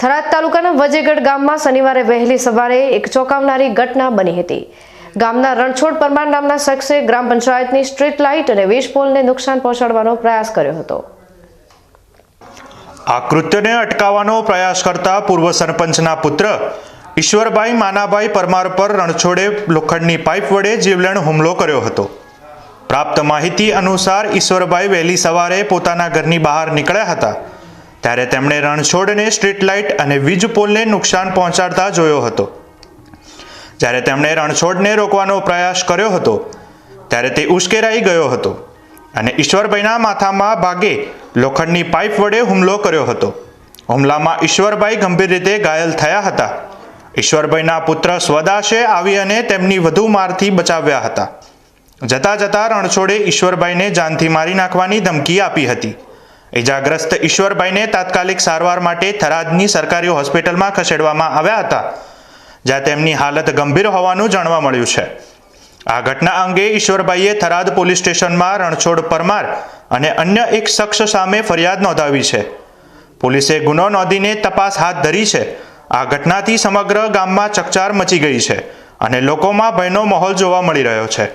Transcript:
થરાદ તાલુકાના વજેગઢ ગામમાં શનિવારે વહેલી સવારે એક ચોંકાવનારી ઘટના બની હતી. ગામના રણછોડ પરમાર નામના શખ્સે ગ્રામ પંચાયતની સ્ટ્રીટ લાઇટ અને વીજ નુકસાન પહોંચાડવાનો પ્રયાસ કર્યો હતો. આ કૃત્યને અટકાવવાનો પ્રયાસ કરતા પૂર્વ સરપંચના પુત્ર ઈશ્વરભાઈ માનાભાઈ પરમાર પર રણછોડે લોખંડની પાઇપ વડે જીવલેણ હુમલો કર્યો હતો. પ્રાપ્ત માહિતી અનુસાર ઈશ્વરભાઈ વહેલી સવારે પોતાના ઘરની બહાર નીકળ્યા હતા. ત્યારે તેમણે રણછોડને સ્ટ્રીટ લાઇટ અને વીજ પોલને નુકસાન પહોંચાડતા જોયો હતો. જ્યારે તેમણે રણછોડને રોકવાનો પ્રયાસ કર્યો હતો, ત્યારે તે ઉશ્કેરાઈ ગયો હતો અને ઈશ્વરભાઈના માથામાં ભાગે લોખંડની પાઇપ વડે હુમલો કર્યો હતો. હુમલામાં ઈશ્વરભાઈ ગંભીર રીતે ઘાયલ થયા હતા. ઈશ્વરભાઈના પુત્ર સ્વદાશે આવી અને તેમની વધુ મારથી બચાવ્યા હતા. જતા જતા રણછોડે ઈશ્વરભાઈને જાનથી મારી નાખવાની ધમકી આપી હતી. ઇજાગ્રસ્ત ઈશ્વરભાઈને તાત્કાલિક સારવાર માટે થરાદની સરકારી હોસ્પિટલમાં ખસેડવામાં આવ્યા હતા, જ્યાં તેમની હાલત ગંભીર હોવાનું જાણવા મળ્યું છે. આ ઘટના અંગે ઈશ્વરભાઈએ થરાદ પોલીસ સ્ટેશનમાં રણછોડ પરમાર અને અન્ય એક શખ્સ સામે ફરિયાદ નોંધાવી છે. પોલીસે ગુનો નોંધીને તપાસ હાથ ધરી છે. આ ઘટનાથી સમગ્ર ગામમાં ચકચાર મચી ગઈ છે અને લોકોમાં ભયનો માહોલ જોવા મળી રહ્યો છે.